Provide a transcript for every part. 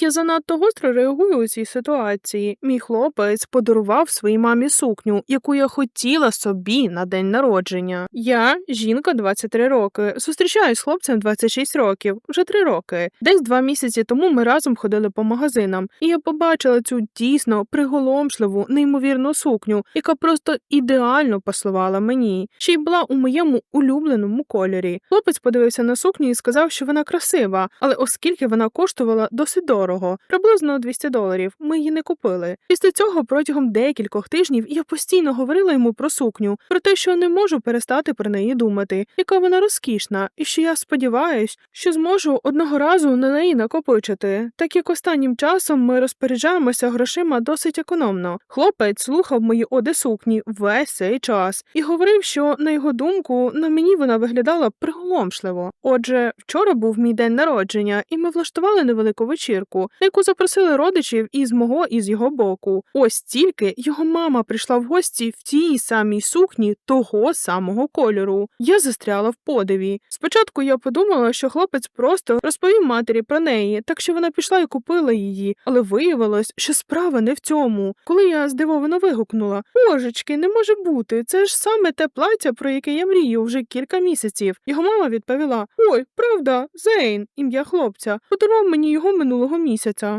Я занадто гостро реагую у цій ситуації. Мій хлопець подарував своїй мамі сукню, яку я хотіла собі на день народження. Я, жінка 23 роки, зустрічаюсь з хлопцем 26 років, вже 3 роки. Десь два місяці тому ми разом ходили по магазинам, і я побачила цю дійсно приголомшливу, неймовірну сукню, яка просто ідеально пасувала мені. Ще й була у моєму улюбленому кольорі. Хлопець подивився на сукню і сказав, що вона красива, але оскільки вона коштувала досить дорого, приблизно 200 доларів, ми її не купили. Після цього протягом декількох тижнів я постійно говорила йому про сукню, про те, що не можу перестати про неї думати, яка вона розкішна, і що я сподіваюсь, що зможу одного разу на неї накопичити. Так як останнім часом ми розпоряджаємося грошима досить економно. Хлопець слухав мої оди сукні весь цей час і говорив, що на його думку на мені вона виглядала приголомшливо. Отже, вчора був мій день народження, і ми влаштували невелику вечірку, на яку запросили родичів із мого і з його боку. Ось тільки його мама прийшла в гості в тій самій сукні того самого кольору. Я застряла в подиві. Спочатку я подумала, що хлопець просто розповів матері про неї, так що вона пішла і купила її, але виявилось, що справа не в цьому. Коли я здивовано вигукнула: Божечки, не може бути, це ж саме те плаття, про яке я мрію вже кілька місяців. Його мама відповіла: Ой, правда, Зейн, ім'я хлопця, подарував мені його минулого місяця.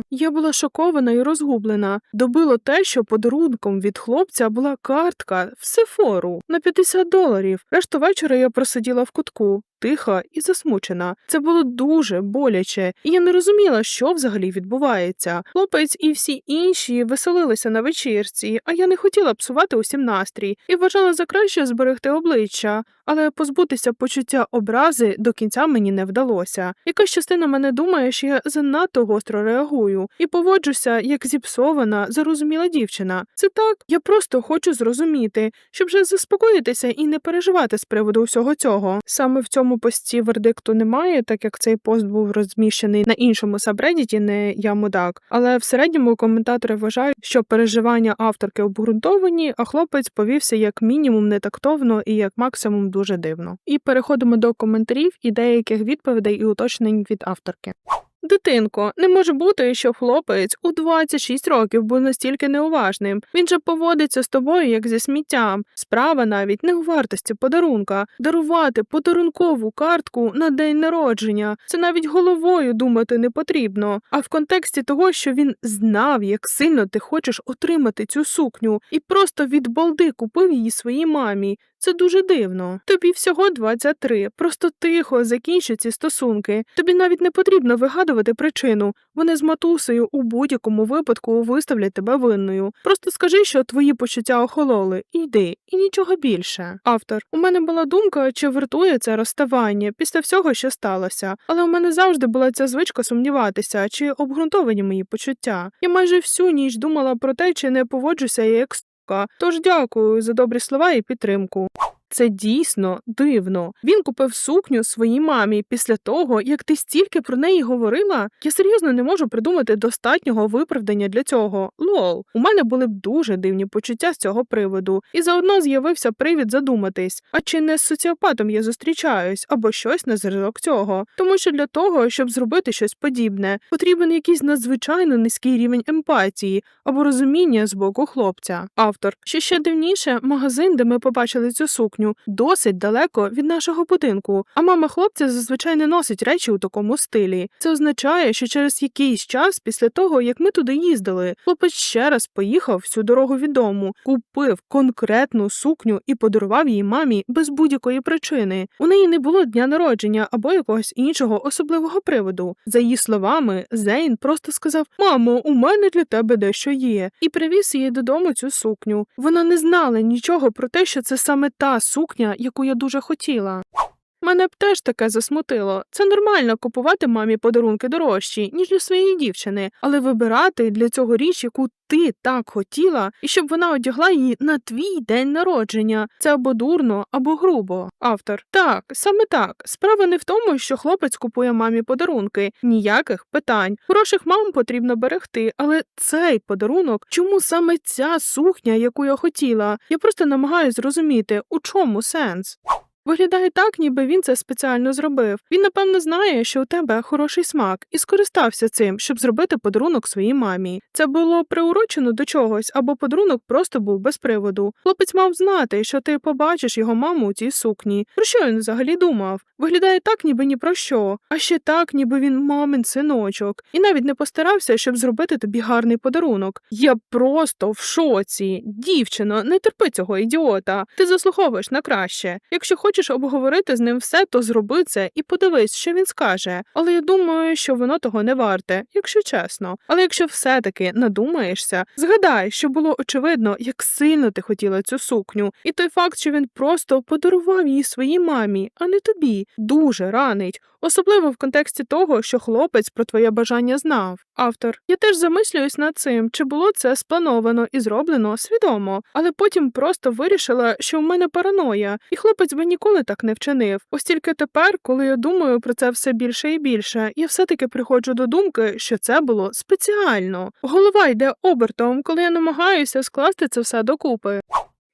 Я була шокована і розгублена. Добило те, що подарунком від хлопця була картка в Сефору на 50 доларів. Решту вечора я просиділа в кутку. Тиха і засмучена. Це було дуже боляче, і я не розуміла, що взагалі відбувається. Хлопець і всі інші веселилися на вечірці, а я не хотіла псувати усім настрій і вважала за краще зберегти обличчя, але позбутися почуття образи до кінця мені не вдалося. Якась частина мене думає, що я занадто гостро реагую і поводжуся як зіпсована, зарозуміла дівчина. Це так, я просто хочу зрозуміти, щоб вже заспокоїтися і не переживати з приводу всього цього. Саме в цьому пості вердикту немає, так як цей пост був розміщений на іншому сабредіті, не я мудак. Але в середньому коментатори вважають, що переживання авторки обґрунтовані, а хлопець повівся як мінімум нетактовно і як максимум дуже дивно. І переходимо до коментарів і деяких відповідей і уточнень від авторки. Дитинко, не може бути, що хлопець у 26 років був настільки неуважним. Він же поводиться з тобою як зі сміттям. Справа навіть не у вартості подарунка. Дарувати подарункову картку на день народження. Це навіть головою думати не потрібно. А в контексті того, що він знав, як сильно ти хочеш отримати цю сукню, і просто від балди купив її своїй мамі. Це дуже дивно. Тобі всього 23. Просто тихо закінчи ці стосунки. Тобі навіть не потрібно вигадувати причину. Вони з матусею у будь-якому випадку виставлять тебе винною. Просто скажи, що твої почуття охололи. Йди, і нічого більше. Автор, у мене була думка, чи вартує це розставання після всього, що сталося. Але у мене завжди була ця звичка сумніватися, чи обґрунтовані мої почуття. Я майже всю ніч думала про те, чи не поводжуся я як сука. Тож дякую за добрі слова і підтримку. Це дійсно дивно. Він купив сукню своїй мамі після того, як ти стільки про неї говорила. Я серйозно не можу придумати достатнього виправдання для цього. Лол, у мене були б дуже дивні почуття з цього приводу, і заодно з'явився привід задуматись, а чи не з соціопатом я зустрічаюсь або щось на зразок цього. Тому що для того, щоб зробити щось подібне, потрібен якийсь надзвичайно низький рівень емпатії або розуміння з боку хлопця. Автор, що ще дивніше, магазин, де ми побачили цю сукню сукню досить далеко від нашого будинку, а мама хлопця зазвичай не носить речі у такому стилі. Це означає, що через якийсь час після того, як ми туди їздили, хлопець ще раз поїхав всю дорогу від дому, купив конкретну сукню і подарував її мамі без будь-якої причини. У неї не було дня народження або якогось іншого особливого приводу. За її словами, Зейн просто сказав: Мамо, у мене для тебе дещо є, і привіз її додому цю сукню. Вона не знала нічого про те, що це саме та сукня, яку я дуже хотіла. Мене б теж таке засмутило. Це нормально купувати мамі подарунки дорожчі, ніж для своєї дівчини, але вибирати для цього річ, яку ти так хотіла, і щоб вона одягла її на твій день народження. Це або дурно, або грубо. Автор так, саме так. Справа не в тому, що хлопець купує мамі подарунки. Ніяких питань. Хороших мам потрібно берегти, але цей подарунок, чому саме ця сукня, яку я хотіла? Я просто намагаюся зрозуміти, у чому сенс. Виглядає так, ніби він це спеціально зробив. Він, напевно, знає, що у тебе хороший смак, і скористався цим, щоб зробити подарунок своїй мамі. Це було приурочено до чогось, або подарунок просто був без приводу. Хлопець мав знати, що ти побачиш його маму у цій сукні. Про що він взагалі думав? Виглядає так, ніби ні про що, а ще так, ніби він мамин синочок, і навіть не постарався, щоб зробити тобі гарний подарунок. Я просто в шоці. Дівчино, не терпи цього ідіота. Ти заслуговуєш на краще. Якщо хочеш обговорити з ним все, то зроби це і подивись, що він скаже. Але я думаю, що воно того не варте, якщо чесно. Але якщо все-таки надумаєшся, згадай, що було очевидно, як сильно ти хотіла цю сукню, і той факт, що він просто подарував її своїй мамі, а не тобі, дуже ранить. Особливо в контексті того, що хлопець про твоє бажання знав. Автор, я теж замислююсь над цим, чи було це сплановано і зроблено свідомо, але потім просто вирішила, що в мене параноя, і хлопець би ніколи так не вчинив. Ось тільки тепер, коли я думаю про це все більше і більше, я все-таки приходжу до думки, що це було спеціально. Голова йде обертом, коли я намагаюся скласти це все докупи.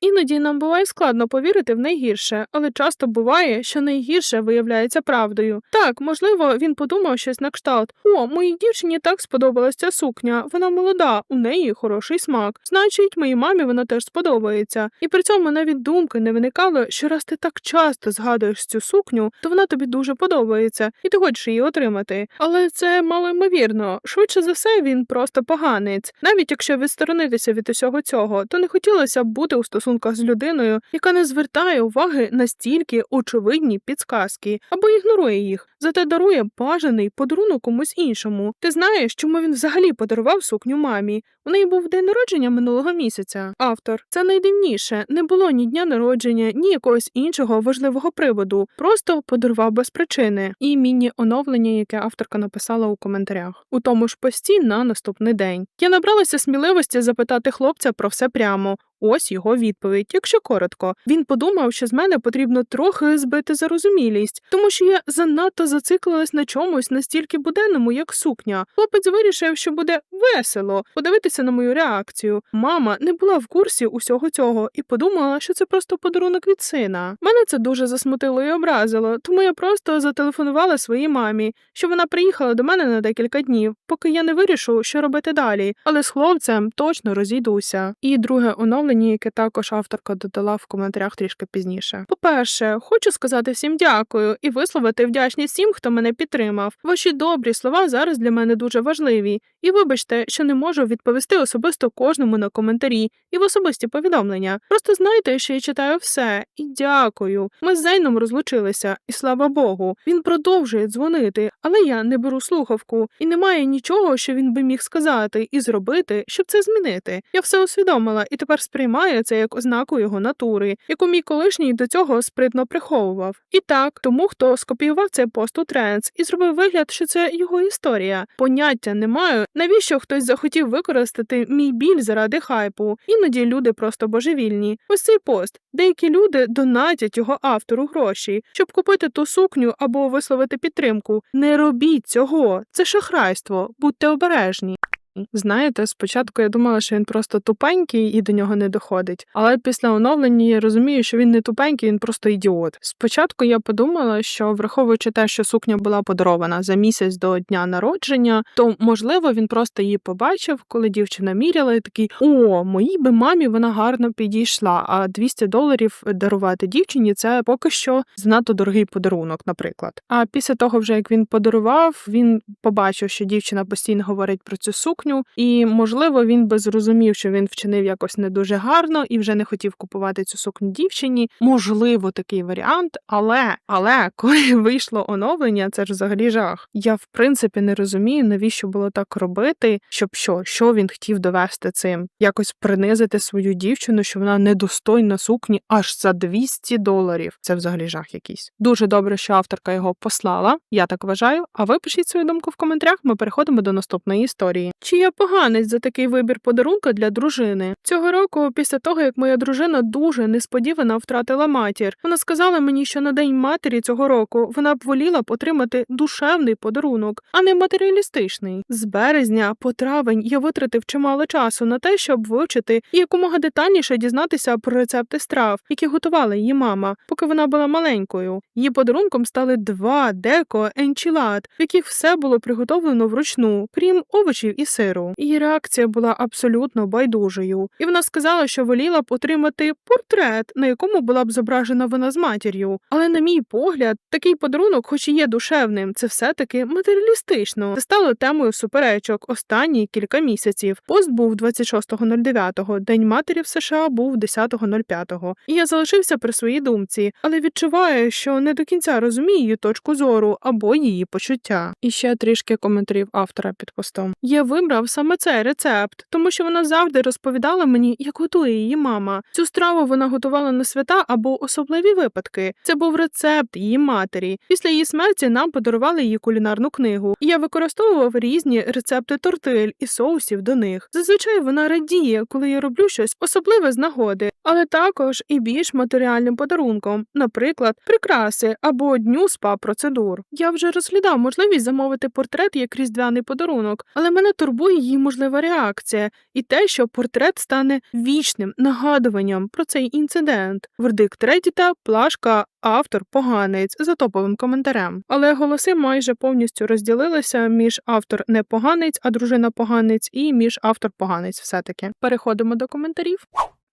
Іноді нам буває складно повірити в найгірше, але часто буває, що найгірше виявляється правдою. Так, можливо, він подумав щось на кшталт: о, моїй дівчині так сподобалась ця сукня, вона молода, у неї хороший смак. Значить, моїй мамі вона теж сподобається. І при цьому навіть думки не виникало, що раз ти так часто згадуєш цю сукню, то вона тобі дуже подобається, і ти хочеш її отримати. Але це мало ймовірно. Швидше за все, він просто поганець. Навіть якщо відсторонитися від усього цього, то не хотілося б бути у стосунках з людиною, яка не звертає уваги на стільки очевидні підсказки або ігнорує їх, зате дарує бажаний подарунок комусь іншому. Ти знаєш, чому він взагалі подарував сукню мамі? У неї був день народження минулого місяця. Автор це найдивніше. Не було ні дня народження, ні якогось іншого важливого приводу. Просто подарував без причини. І міні-оновлення, яке авторка написала у коментарях. У тому ж пості на наступний день. Я набралася сміливості запитати хлопця про все прямо. Ось його відповідь. Якщо коротко, він подумав, що з мене потрібно трохи збити зарозумілість, тому що я занадто зациклилась на чомусь настільки буденному, як сукня. Хлопець вирішив, що буде весело подивитися на мою реакцію. Мама не була в курсі усього цього і подумала, що це просто подарунок від сина. Мене це дуже засмутило і образило, тому я просто зателефонувала своїй мамі, що вона приїхала до мене на декілька днів, поки я не вирішу, що робити далі. Але з хлопцем точно розійдуся. І друге оновлення, яке також авторка додала в коментарях трішки пізніше. По-перше, хочу сказати всім дякую і висловити вдячність всім, хто мене підтримав. Ваші добрі слова зараз для мене дуже важливі. І вибачте, що не можу відповісти особисто кожному на коментарі і в особисті повідомлення. Просто знайте, що я читаю все і дякую. Ми з Зейном розлучилися, і слава Богу. Він продовжує дзвонити, але я не беру слухавку, і немає нічого, що він би міг сказати і зробити, щоб це змінити. Я все усвідомила і тепер сприймаю це як ознаку його натури, яку мій колишній до цього спритно приховував. І так, тому хто скопіював цей пост у Тренс і зробив вигляд, що це його історія. Поняття не маю, навіщо хтось захотів використати мій біль заради хайпу. Іноді люди просто божевільні. Ось цей пост. Деякі люди донатять його автору гроші, щоб купити ту сукню або висловити підтримку. Не робіть цього, це шахрайство, будьте обережні. Знаєте, спочатку я думала, що він просто тупенький і до нього не доходить. Але після оновлення я розумію, що він не тупенький, він просто ідіот. Спочатку я подумала, що враховуючи те, що сукня була подарована за місяць до дня народження, то можливо він просто її побачив, коли дівчина міряла, і такий о, моїй би мамі вона гарно підійшла. А 200 доларів дарувати дівчині це поки що занадто дорогий подарунок, наприклад. А після того, вже як він подарував, він побачив, що дівчина постійно говорить про цю сукню сукню, і можливо він би зрозумів, що він вчинив якось не дуже гарно і вже не хотів купувати цю сукню дівчині. Можливо, такий варіант, але але коли вийшло оновлення, це ж взагалі жах. Я в принципі не розумію, навіщо було так робити, щоб що, що він хотів довести цим, якось принизити свою дівчину, що вона недостойна сукні аж за 200 доларів. Це взагалі жах якийсь. Дуже добре, що авторка його послала. Я так вважаю. А ви пишіть свою думку в коментарях. Ми переходимо до наступної історії. Я поганець за такий вибір подарунка для дружини? Цього року, після того як моя дружина дуже несподівано втратила матір, вона сказала мені, що на день матері цього року вона б воліла б отримати душевний подарунок, а не матеріалістичний. З березня по травень я витратив чимало часу на те, щоб вивчити і якомога детальніше дізнатися про рецепти страв, які готувала її мама, поки вона була маленькою. Її подарунком стали два деко енчілад, в яких все було приготовлено вручну, крім овочів і сиру. Її реакція була абсолютно байдужою, і вона сказала, що воліла б отримати портрет, на якому була б зображена вона з матір'ю. Але, на мій погляд, такий подарунок, хоч і є душевним, це все-таки матеріалістично. Це стало темою суперечок останні кілька місяців. Пост був 26.09, День матері в США був 10.05. І я залишився при своїй думці, але відчуваю, що не до кінця розумію її точку зору або її почуття. І ще трішки коментарів автора під постом. Я вибрав саме цей рецепт, тому що вона завжди розповідала мені, як готує її мама. Цю страву вона готувала на свята або особливі випадки. Це був рецепт її матері. Після її смерті нам подарували її кулінарну книгу, і я використовував різні рецепти тортиль і соусів до них. Зазвичай вона радіє, коли я роблю щось особливе з нагоди, але також і більш матеріальним подарунком, наприклад, прикраси або дню спа процедур. Я вже розглядав можливість замовити портрет як різдвяний подарунок, але мене турбує її можлива реакція і те, що портрет стане вічним нагадуванням про цей інцидент. Вердикт Реддіта, плашка, автор поганець за топовим коментарем. Але голоси майже повністю розділилися між автор не поганець, а дружина поганець, і між автор поганець. Все таки переходимо до коментарів.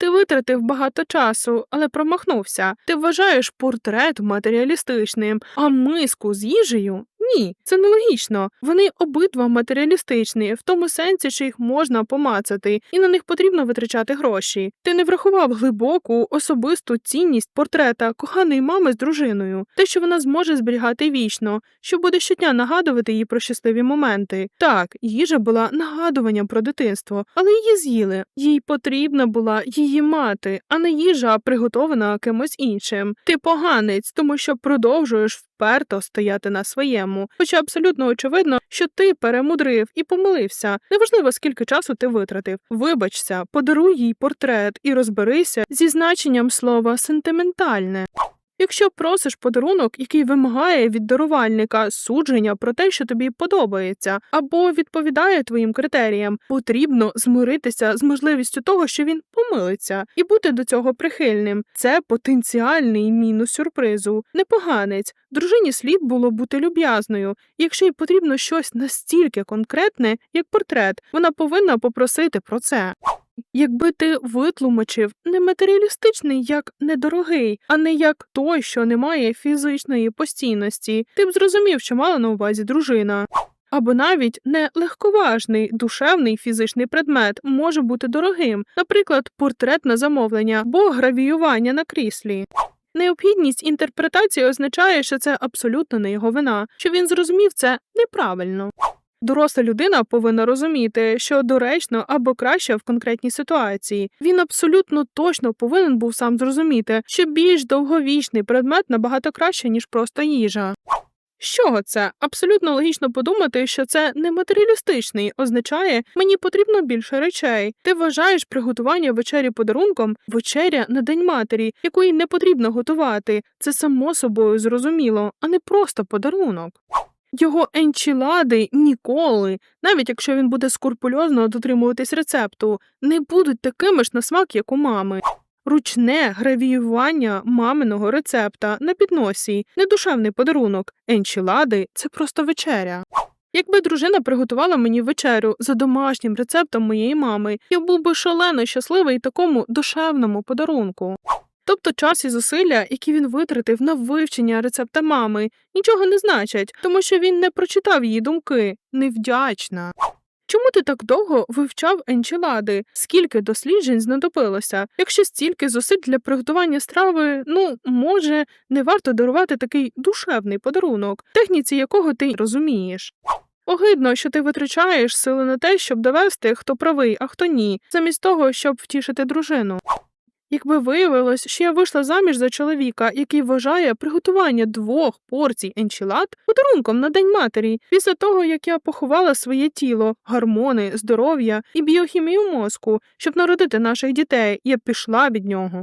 Ти витратив багато часу, але промахнувся. Ти вважаєш портрет матеріалістичним, а миску з їжею ні, це нелогічно. Вони обидва матеріалістичні, в тому сенсі, що їх можна помацати, і на них потрібно витрачати гроші. Ти не врахував глибоку особисту цінність портрета коханої мами з дружиною, те, що вона зможе зберігати вічно, що буде щодня нагадувати їй про щасливі моменти. Так, їжа була нагадуванням про дитинство, але її з'їли. Їй потрібна була її мати, а не їжа, приготована кимось іншим. Ти поганець, тому що продовжуєш вперто стояти на своєму. Хоча абсолютно очевидно, що ти перемудрив і помилився. Неважливо, скільки часу ти витратив. Вибачся, подаруй їй портрет і розберися зі значенням слова сентиментальне. Якщо просиш подарунок, який вимагає від дарувальника судження про те, що тобі подобається, або відповідає твоїм критеріям, потрібно змиритися з можливістю того, що він помилиться, і бути до цього прихильним. Це потенціальний мінус сюрпризу. Непоганець. Дружині слід було бути люб'язною. Якщо їй потрібно щось настільки конкретне, як портрет, вона повинна попросити про це. Якби ти витлумачив не матеріалістичний як недорогий, а не як той, що не має фізичної постійності, ти б зрозумів, що мала на увазі дружина. Або навіть не легковажний душевний фізичний предмет може бути дорогим, наприклад, портрет на замовлення або гравіювання на кріслі. Необхідність інтерпретації означає, що це абсолютно не його вина, що він зрозумів це неправильно. Доросла людина повинна розуміти, що доречно або краще в конкретній ситуації. Він абсолютно точно повинен був сам зрозуміти, що більш довговічний предмет набагато краще, ніж просто їжа. Чого це? Абсолютно логічно подумати, що це не матеріалістичний, означає, мені потрібно більше речей. Ти вважаєш приготування вечері подарунком вечеря на день матері, якої не потрібно готувати. Це само собою зрозуміло, а не просто подарунок. Його енчілади ніколи, навіть якщо він буде скрупульозно дотримуватись рецепту, не будуть такими ж на смак, як у мами. Ручне гравіювання маминого рецепта на підносі, недушевний подарунок. Енчілади це просто вечеря. Якби дружина приготувала мені вечерю за домашнім рецептом моєї мами, я був би шалено щасливий такому душевному подарунку. Тобто час і зусилля, які він витратив на вивчення рецепта мами, нічого не значать, тому що він не прочитав її думки, невдячна. Чому ти так довго вивчав енчілади? Скільки досліджень знадобилося? Якщо стільки зусиль для приготування страви, ну може, не варто дарувати такий душевний подарунок, техніці якого ти розумієш. Огидно, що ти витрачаєш сили на те, щоб довести, хто правий, а хто ні, замість того, щоб втішити дружину. Якби виявилось, що я вийшла заміж за чоловіка, який вважає приготування двох порцій енчілад подарунком на День матері, після того як я поховала своє тіло, гормони, здоров'я і біохімію мозку, щоб народити наших дітей, я пішла від нього.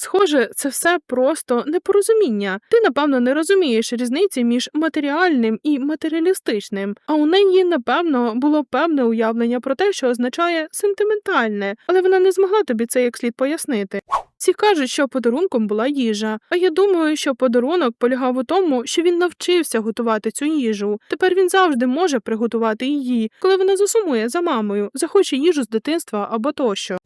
Схоже, це все просто непорозуміння. Ти, напевно, не розумієш різниці між матеріальним і матеріалістичним, а у неї, напевно, було певне уявлення про те, що означає сентиментальне, але вона не змогла тобі це як слід пояснити. Всі кажуть, що подарунком була їжа. А я думаю, що подарунок полягав у тому, що він навчився готувати цю їжу. Тепер він завжди може приготувати її, коли вона засумує за мамою, захоче їжу з дитинства або тощо.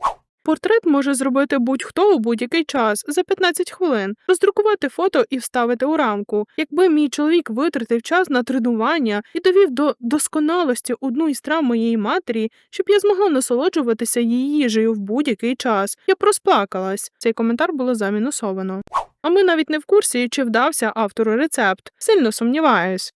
Портрет може зробити будь-хто у будь-який час за 15 хвилин, роздрукувати фото і вставити у рамку. Якби мій чоловік витратив час на тренування і довів до досконалості одну із трав моєї матері, щоб я змогла насолоджуватися її їжею в будь-який час, я б розплакалась. Цей коментар було замінусовано. А ми навіть не в курсі, чи вдався автору рецепт. Сильно сумніваюсь.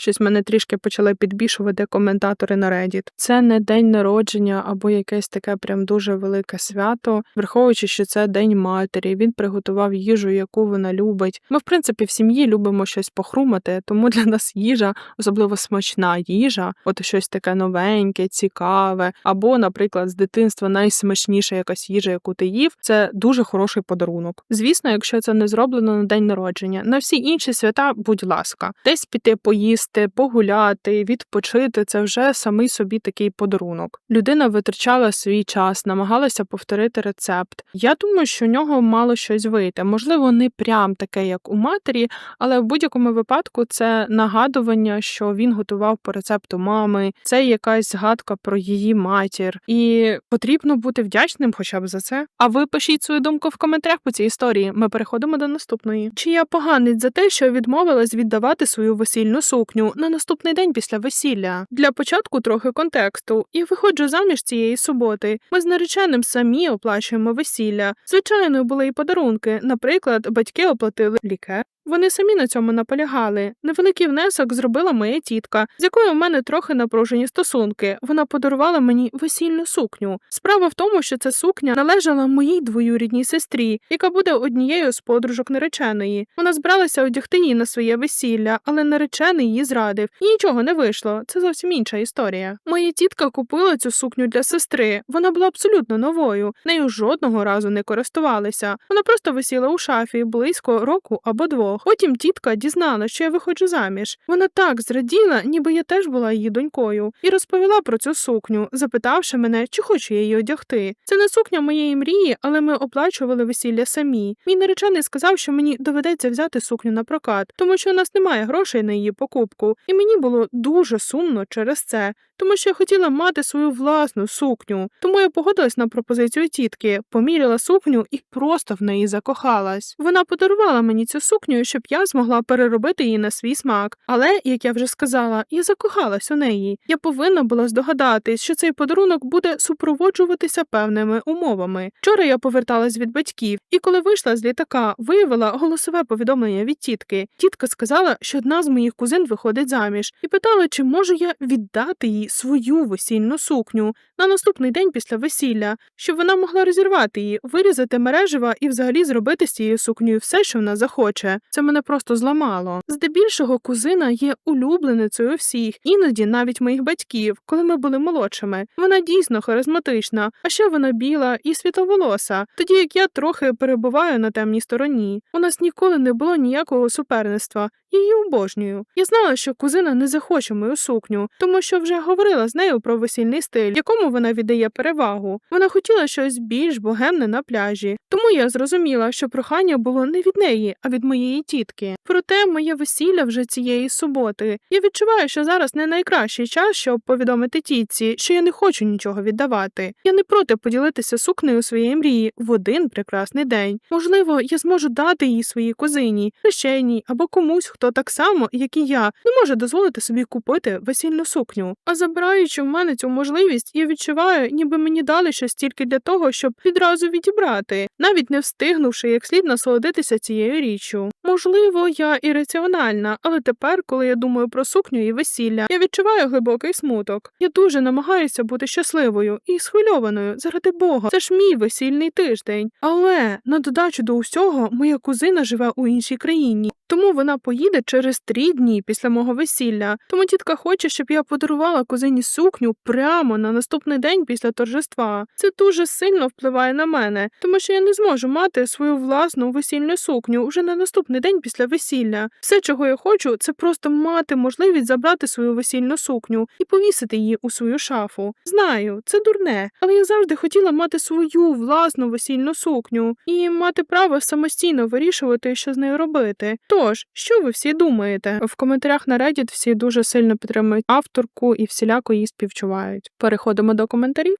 Щось мене трішки почали підбішувати коментатори на Reddit. Це не день народження або якесь таке прям дуже велике свято, враховуючи, що це день матері. Він приготував їжу, яку вона любить. Ми, в принципі, в сім'ї любимо щось похрумати, тому для нас їжа, особливо смачна їжа, от щось таке новеньке, цікаве, або, наприклад, з дитинства найсмачніша якась їжа, яку ти їв, це дуже хороший подарунок. Звісно, якщо це не зроблено на день народження, на всі інші свята, будь ласка, десь піти поїсти погуляти, відпочити це вже самий собі такий подарунок. Людина витрачала свій час, намагалася повторити рецепт. Я думаю, що у нього мало щось вийти. Можливо, не прям таке, як у матері, але в будь-якому випадку це нагадування, що він готував по рецепту мами, це якась згадка про її матір, і потрібно бути вдячним, хоча б за це. А ви пишіть свою думку в коментарях по цій історії. Ми переходимо до наступної. Чи я поганець за те, що відмовилась віддавати свою весільну сукню? На наступний день після весілля. Для початку трохи контексту. Я виходжу заміж цієї суботи. Ми з нареченим самі оплачуємо весілля. Звичайно, були і подарунки. Наприклад, батьки оплатили лікар. Вони самі на цьому наполягали. Невеликий внесок зробила моя тітка, з якою в мене трохи напружені стосунки. Вона подарувала мені весільну сукню. Справа в тому, що ця сукня належала моїй двоюрідній сестрі, яка буде однією з подружок нареченої. Вона збиралася одягти її на своє весілля, але наречений її зрадив. І нічого не вийшло. Це зовсім інша історія. Моя тітка купила цю сукню для сестри. Вона була абсолютно новою. Нею жодного разу не користувалися. Вона просто висіла у шафі близько року або двох. Потім тітка дізнала, що я виходжу заміж. Вона так зраділа, ніби я теж була її донькою, і розповіла про цю сукню, запитавши мене, чи хочу я її одягти. Це не сукня моєї мрії, але ми оплачували весілля самі. Мій наречений сказав, що мені доведеться взяти сукню на прокат, тому що у нас немає грошей на її покупку, і мені було дуже сумно через це. Тому що я хотіла мати свою власну сукню, тому я погодилась на пропозицію тітки, поміряла сукню і просто в неї закохалась. Вона подарувала мені цю сукню, щоб я змогла переробити її на свій смак. Але, як я вже сказала, я закохалась у неї. Я повинна була здогадатись, що цей подарунок буде супроводжуватися певними умовами. Вчора я поверталась від батьків, і коли вийшла з літака, виявила голосове повідомлення від тітки. Тітка сказала, що одна з моїх кузин виходить заміж, і питала, чи можу я віддати їй свою весільну сукню на наступний день після весілля, щоб вона могла розірвати її, вирізати мережева і взагалі зробити з цією сукнею все, що вона захоче. Це мене просто зламало. Здебільшого кузина є улюбленицею всіх, іноді навіть моїх батьків, коли ми були молодшими. Вона дійсно харизматична, а ще вона біла і світловолоса, тоді як я трохи перебуваю на темній стороні. У нас ніколи не було ніякого суперництва. Її обожнюю. Я знала, що кузина не захоче мою сукню, тому що вже говорила з нею про весільний стиль, якому вона віддає перевагу. Вона хотіла щось більш богемне на пляжі. Тому я зрозуміла, що прохання було не від неї, а від моєї тітки. Проте моє весілля вже цієї суботи. Я відчуваю, що зараз не найкращий час, щоб повідомити тітці, що я не хочу нічого віддавати. Я не проти поділитися сукнею своєї мрії в один прекрасний день. Можливо, я зможу дати її своїй кузині, хрещеній або комусь, хто так само, як і я, не може дозволити собі купити весільну сукню. А забираючи в мене цю можливість, я відчуваю, ніби мені дали щось тільки для того, щоб відразу відібрати, навіть не встигнувши як слід насолодитися цією річчю. Можливо, я ірраціональна, але тепер, коли я думаю про сукню і весілля, я відчуваю глибокий смуток. Я дуже намагаюся бути щасливою і схвильованою заради Бога. Це ж мій весільний тиждень. Але на додачу до усього, моя кузина живе у іншій країні. Тому вона поїде через три дні після мого весілля. Тому тітка хоче, щоб я подарувала кузині сукню прямо на наступний день після торжества. Це дуже сильно впливає на мене, тому що я не зможу мати свою власну весільну сукню вже на наступний день після весілля. Все, чого я хочу, це просто мати можливість забрати свою весільну сукню і повісити її у свою шафу. Знаю, це дурне, але я завжди хотіла мати свою власну весільну сукню і мати право самостійно вирішувати, що з нею робити. Тож, що ви всі думаєте? В коментарях на Reddit всі дуже сильно підтримують авторку і всіляко її співчувають. Переходимо до коментарів.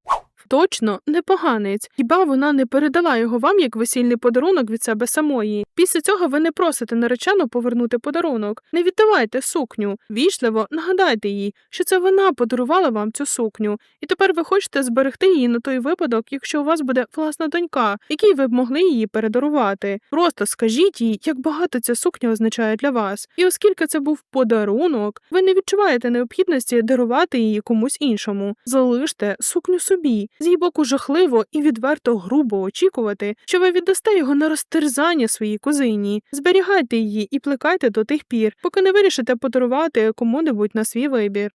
Точно, непоганець. Хіба вона не передала його вам як весільний подарунок від себе самої? Після цього ви не просите наречену повернути подарунок. Не віддавайте сукню. Вічливо нагадайте їй, що це вона подарувала вам цю сукню, і тепер ви хочете зберегти її на той випадок, якщо у вас буде власна донька, якій ви б могли її передарувати. Просто скажіть їй, як багато ця сукня означає для вас. І оскільки це був подарунок, ви не відчуваєте необхідності дарувати її комусь іншому. Залиште сукню собі. З її боку жахливо і відверто грубо очікувати, що ви віддасте його на розтерзання своїй кузині. Зберігайте її і плекайте до тих пір, поки не вирішите подарувати кому-небудь на свій вибір.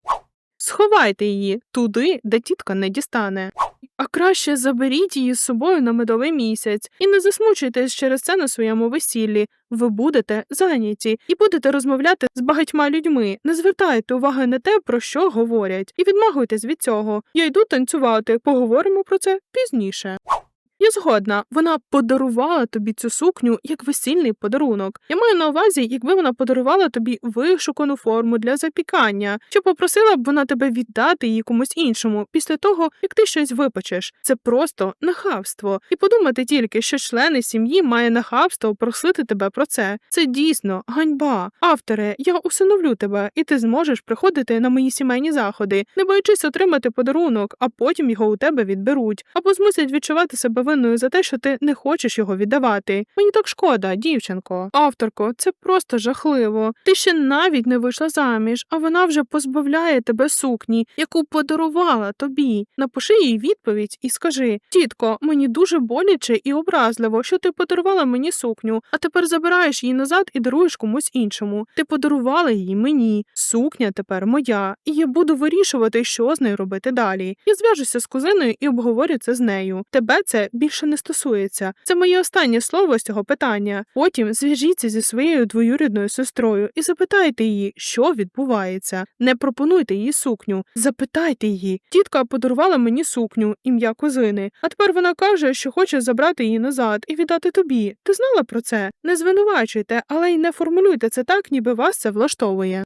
Сховайте її туди, де тітка не дістане. А краще заберіть її з собою на медовий місяць і не засмучуйтесь через це на своєму весіллі. Ви будете зайняті і будете розмовляти з багатьма людьми. Не звертайте уваги на те, про що говорять, і відмагуйтесь від цього. Я йду танцювати. Поговоримо про це пізніше. Я згодна, вона подарувала тобі цю сукню як весільний подарунок. Я маю на увазі, якби вона подарувала тобі вишукану форму для запікання, чи попросила б вона тебе віддати її комусь іншому після того, як ти щось випечеш. Це просто нахабство. І подумати тільки, що члени сім'ї має нахабство просити тебе про це. Це дійсно ганьба. Авторе, я усиновлю тебе, і ти зможеш приходити на мої сімейні заходи, не боячись отримати подарунок, а потім його у тебе відберуть, або змусять відчувати себе винною за те, що ти не хочеш його віддавати. Мені так шкода, дівчинко. Авторко, це просто жахливо. Ти ще навіть не вийшла заміж, а вона вже позбавляє тебе сукні, яку подарувала тобі. Напиши їй відповідь і скажи: Тітко, мені дуже боляче і образливо, що ти подарувала мені сукню, а тепер забираєш її назад і даруєш комусь іншому. Ти подарувала її мені. Сукня тепер моя, і я буду вирішувати, що з нею робити далі. Я зв'яжуся з кузиною і обговорю це з нею. Тебе це більше не стосується. Це моє останнє слово з цього питання. Потім зв'яжіться зі своєю двоюрідною сестрою і запитайте її, що відбувається. Не пропонуйте їй сукню. Запитайте її. Тітка подарувала мені сукню, ім'я кузини. А тепер вона каже, що хоче забрати її назад і віддати тобі. Ти знала про це? Не звинувачуйте, але й не формулюйте це так, ніби вас це влаштовує.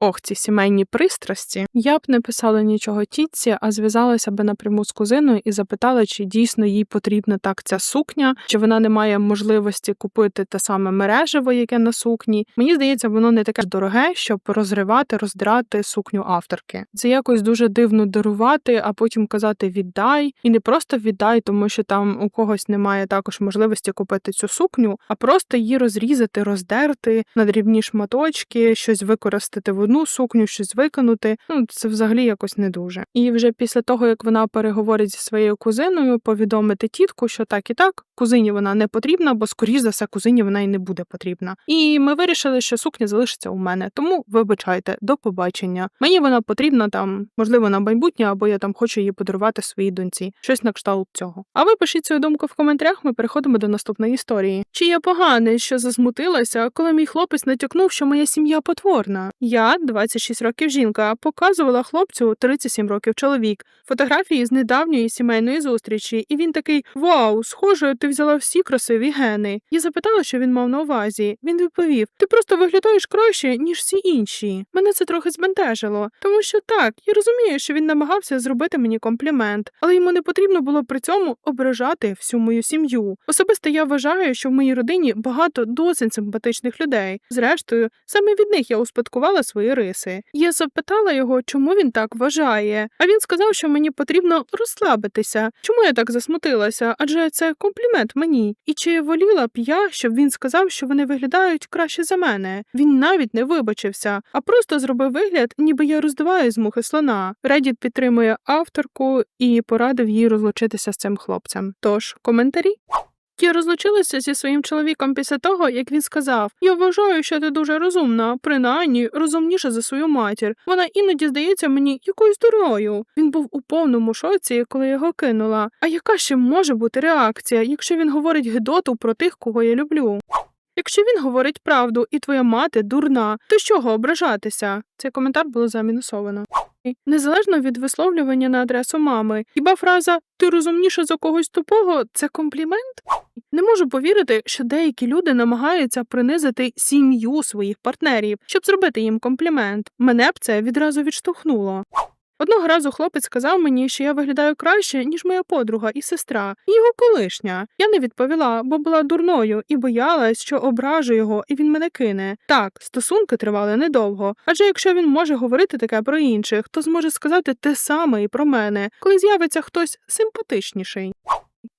Ох, ці сімейні пристрасті. Я б не писала нічого тітці, а зв'язалася би напряму з кузиною і запитала, чи дійсно їй потрібна так ця сукня, чи вона не має можливості купити те саме мережево, яке на сукні. Мені здається, воно не таке ж дороге, щоб розривати, роздрати сукню авторки. Це якось дуже дивно дарувати, а потім казати віддай, і не просто віддай, тому що там у когось немає також можливості купити цю сукню, а просто її розрізати, роздерти на дрібні шматочки, щось використати в одну сукню, щось викинути. Ну це взагалі якось не дуже. І вже після того, як вона переговорить зі своєю кузиною, повідомити тітку, що так і так, кузині вона не потрібна, бо скоріш за все кузині вона й не буде потрібна. І ми вирішили, що сукня залишиться у мене. Тому вибачайте, до побачення. Мені вона потрібна там, можливо, на майбутнє, або я там хочу її подарувати своїй доньці. Щось на кшталт цього. А ви пишіть свою думку в коментарях. Ми переходимо до наступної історії. Чи я поганий, що засмутилася, коли мій хлопець натякнув, що моя сім'я потворна? Я 26 років жінка, показувала хлопцю 37 років чоловік. Фотографії з недавньої сімейної зустрічі, і він такий: Вау, схоже, ти взяла всі красиві гени. Я запитала, що він мав на увазі. Він відповів: Ти просто виглядаєш краще, ніж всі інші. Мене це трохи збентежило, тому що так, я розумію, що він намагався зробити мені комплімент, але йому не потрібно було при цьому ображати всю мою сім'ю. Особисто я вважаю, що в моїй родині багато досить симпатичних людей. Зрештою, саме від них я успадкувала свої свої риси. Я запитала його, чому він так вважає. А він сказав, що мені потрібно розслабитися. Чому я так засмутилася? Адже це комплімент мені. І чи воліла б я, щоб він сказав, що вони виглядають краще за мене? Він навіть не вибачився, а просто зробив вигляд, ніби я роздуваю з мухи слона. Reddit підтримує авторку і порадив їй розлучитися з цим хлопцем. Тож коментарі. Я розлучилася зі своїм чоловіком після того, як він сказав: Я вважаю, що ти дуже розумна, принаймні розумніша за свою матір. Вона іноді здається мені якоюсь дурою. Він був у повному шоці, коли його кинула. А яка ще може бути реакція, якщо він говорить гидоту про тих, кого я люблю? Якщо він говорить правду і твоя мати дурна, то з чого ображатися? Цей коментар було замінусовано. Незалежно від висловлювання на адресу мами, хіба фраза ти розумніша за когось тупого це комплімент? Не можу повірити, що деякі люди намагаються принизити сім'ю своїх партнерів, щоб зробити їм комплімент. Мене б це відразу відштовхнуло. Одного разу хлопець сказав мені, що я виглядаю краще, ніж моя подруга і сестра, і його колишня. Я не відповіла, бо була дурною і боялась, що ображу його, і він мене кине. Так, стосунки тривали недовго. Адже якщо він може говорити таке про інших, то зможе сказати те саме і про мене, коли з'явиться хтось симпатичніший.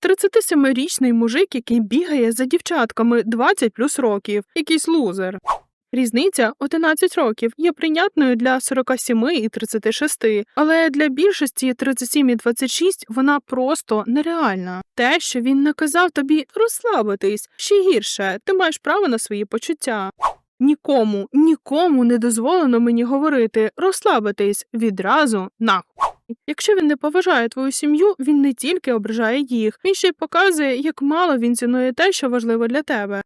37-річний мужик, який бігає за дівчатками 20 плюс років, якийсь лузер. Різниця 11 років є прийнятною для 47 і 36, але для більшості 37 і 26 вона просто нереальна. Те, що він наказав тобі розслабитись, ще гірше, ти маєш право на свої почуття. Нікому, нікому не дозволено мені говорити розслабитись відразу нахуй. Якщо він не поважає твою сім'ю, він не тільки ображає їх, він ще й показує, як мало він цінує те, що важливо для тебе.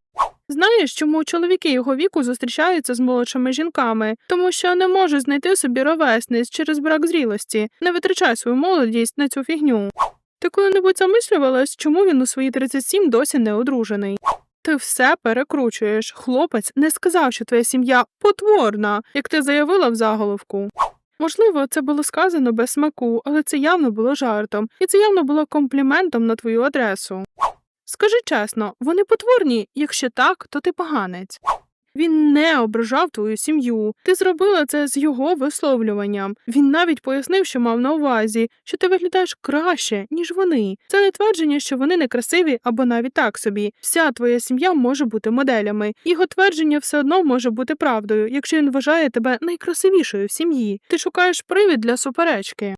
Знаєш, чому чоловіки його віку зустрічаються з молодшими жінками? Тому що не можуть знайти собі ровесниць через брак зрілості. Не витрачай свою молодість на цю фігню. Ти коли-небудь замислювалась, чому він у свої 37 досі не одружений? Ти все перекручуєш. Хлопець не сказав, що твоя сім'я потворна, як ти заявила в заголовку. Можливо, це було сказано без смаку, але це явно було жартом, і це явно було компліментом на твою адресу. Скажи чесно, вони потворні? Якщо так, то ти поганець. Він не ображав твою сім'ю. Ти зробила це з його висловлюванням. Він навіть пояснив, що мав на увазі, що ти виглядаєш краще, ніж вони. Це не твердження, що вони некрасиві або навіть так собі. Вся твоя сім'я може бути моделями. Його твердження все одно може бути правдою, якщо він вважає тебе найкрасивішою в сім'ї. Ти шукаєш привід для суперечки.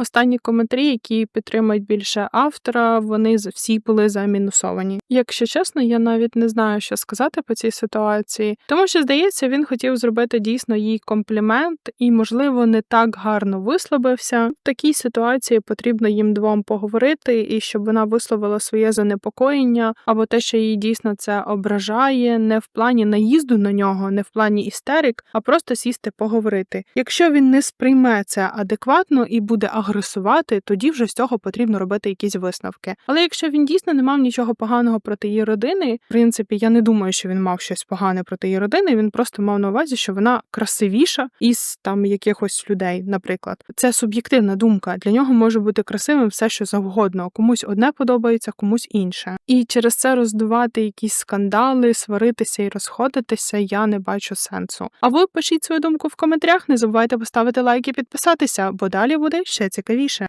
Останні коментарі, які підтримують більше автора, вони всі були замінусовані. Якщо чесно, я навіть не знаю, що сказати по цій ситуації, тому що здається, він хотів зробити дійсно їй комплімент і, можливо, не так гарно висловився. В такій ситуації потрібно їм двом поговорити, і щоб вона висловила своє занепокоєння або те, що її дійсно це ображає, не в плані наїзду на нього, не в плані істерик, а просто сісти поговорити. Якщо він не сприйме це адекватно і буде агресувати, тоді вже з цього потрібно робити якісь висновки. Але якщо він дійсно не мав нічого поганого проти її родини, в принципі, я не думаю, що він мав щось погане проти її родини. Він просто мав на увазі, що вона красивіша із там якихось людей, наприклад. Це суб'єктивна думка. Для нього може бути красивим все, що завгодно. Комусь одне подобається, комусь інше. І через це роздувати якісь скандали, сваритися і розходитися, я не бачу сенсу. А ви пишіть свою думку в коментарях. Не забувайте поставити лайк і підписатися, бо далі буде ще цікавіше.